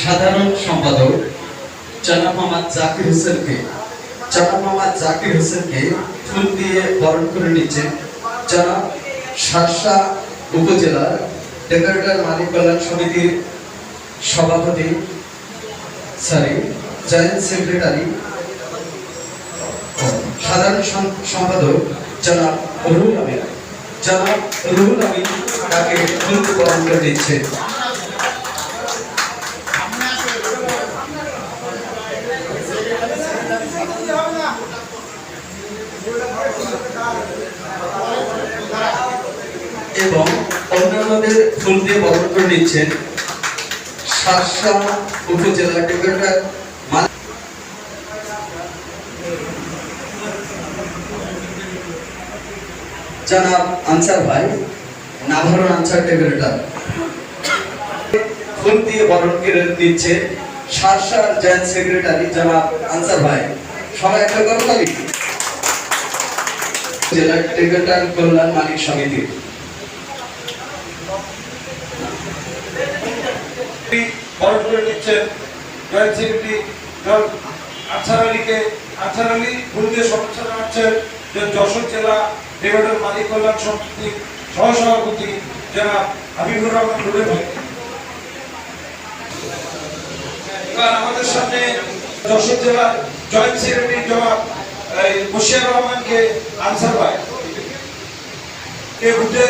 সাধারণ সম্পাদক জনাব মোহাম্মদ জাকির হোসেনকে, জনাব মোহাম্মদ জাকির হোসেনকে ফুল দিয়ে বরণ করে নিচ্ছেন জনাব শার্শা উপজেলার ডেকারেটার মালিক কল্যাণ সমিতির সভাপতি সরি জয়েন্ট সেক্রেটারি, সাধারণ সম্পাদক জনাব রুহুল আমিন। জনাব রুহুল আমিন তাকে ফুল বরণ করে নিচ্ছেন। এবং অন্যান্যদের ফুল দিয়ে বরণ নিচ্ছেন শার্শা উপজেলা মালিক জনাব আনসার ভাই, নাভারণ আনসার ডেপুটেটার ফুল দিয়ে বরণ করে নিচ্ছে শার্শার জয়েন্ট সেক্রেটারি জনাব আনসার ভাই। সবাই একটা করতালি জেলা ডেপুটের কল্যাণ মালিক যে যশোর জেলা মালিক কল্যাণ সমিতির সহসভাপতি জনাব হাবিবুর রহমান রুবে আমাদের সামনে যশোর জেলার জয়েন্ট সেক্রেটারি জনাব এই, রহমানকে আনসার ভাই কে বুঝে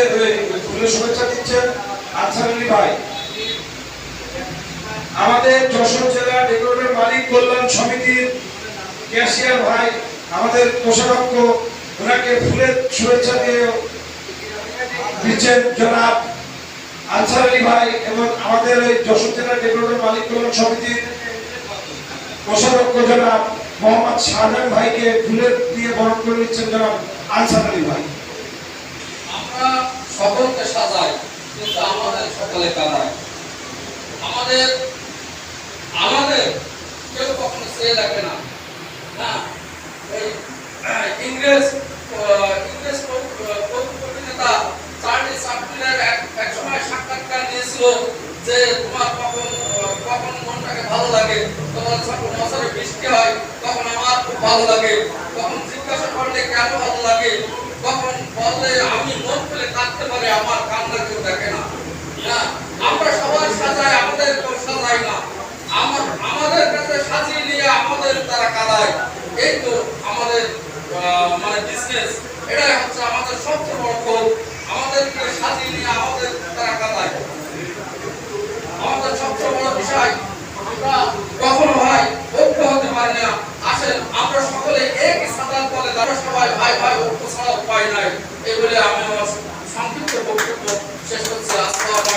ফুলের শুভেচ্ছা দিচ্ছেন? আনসার আলী ভাই। আমাদের যশোর জেলা ডেকোরেটর মালিক কল্যাণ সমিতির ক্যাশিয়ার ভাই আমাদের কোষাধ্যক্ষ ওনাকে ফুলের শুভেচ্ছা দিয়ে দিচ্ছেন জনাব আনসার আলী ভাই এবং আমাদের এই যশোর জেলা ডেকোরেটর মালিক কল্যাণ সমিতির কোষাধ্যক্ষ জনাব মোহাম্মদ শাহজাহান ভাইকে ফুলের দিয়ে বরণ করে দিচ্ছেন জনাব আনসার আলী ভাই। আমরা সকলকে সাজাই, কিন্তু আমাদের সকলে কাঁদায়। আমাদের আমাদের কেউ কখনো সে লাগে না। ইংরেজ ইংরেজ কবিনেতা চার্লি চ্যাপলিনের এক এক সময় সাক্ষাৎকার দিয়েছিল যে তোমার কখন কখন মনটাকে ভালো লাগে যখন বছরে বৃষ্টি হয় তখন আমার খুব ভালো লাগে। তখন জিজ্ঞাসা করলে কেন ভালো লাগে? তখন বললে আমি মন খুলে কাঁদতে পারি, আমার কান্না কেউ দেখে না। আমরা সবাই সাজাই, আমাদের কেউ সাজাই না। আমার, আমাদের কাছে সাজিয়ে নিয়ে আমাদের তারা কাঁদায়। এই তো আমাদের মানে বিজনেস এটাই হচ্ছে আমাদের সবচেয়ে বড় গোল আমাদেরকে সাজিয়ে নিয়ে আমাদের তারা কাঁদায় আমাদের সবচেয়ে বড় বিষয় আমরা কখনো ভাই ঐক্য হতে পারি না আসেন আমরা সকলে একই সাদার তলে আমরা সবাই ভাই ভাই ঐক্য ছাড়া উপায় নাই। এই বলে আমি আমার সংক্ষিপ্ত বক্তব্য শেষ করছি। আসসালামু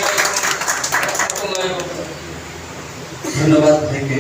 আলাইকুম। ধন্যবাদ ভাইকে